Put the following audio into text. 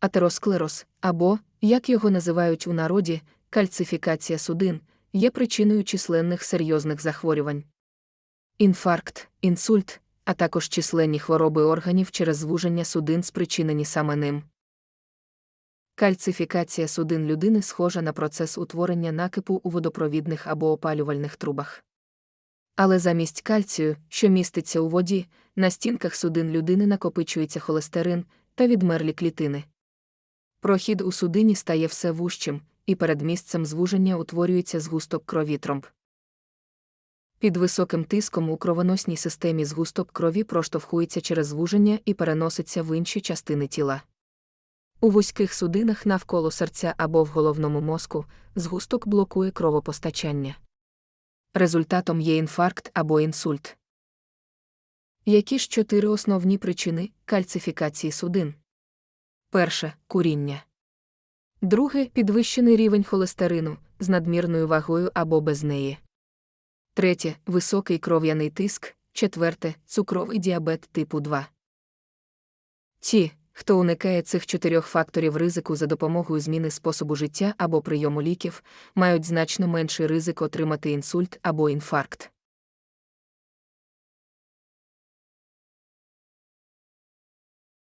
Атеросклероз або, як його називають у народі, кальцифікація судин, є причиною численних серйозних захворювань. Інфаркт, інсульт, а також численні хвороби органів через звуження судин спричинені саме ним. Кальцифікація судин людини схожа на процес утворення накипу у водопровідних або опалювальних трубах. Але замість кальцію, що міститься у воді, на стінках судин людини накопичується холестерин та відмерлі клітини. Прохід у судині стає все вужчим, і перед місцем звуження утворюється згусток крові тромб. Під високим тиском у кровоносній системі згусток крові проштовхується через звуження і переноситься в інші частини тіла. У вузьких судинах навколо серця або в головному мозку згусток блокує кровопостачання. Результатом є інфаркт або інсульт. Які ж чотири основні причини кальцифікації судин? Перше куріння. Друге підвищений рівень холестерину з надмірною вагою або без неї. Третє високий кров'яний тиск. Четверте цукровий діабет типу 2. Ті, хто уникає цих чотирьох факторів ризику за допомогою зміни способу життя або прийому ліків, мають значно менший ризик отримати інсульт або інфаркт.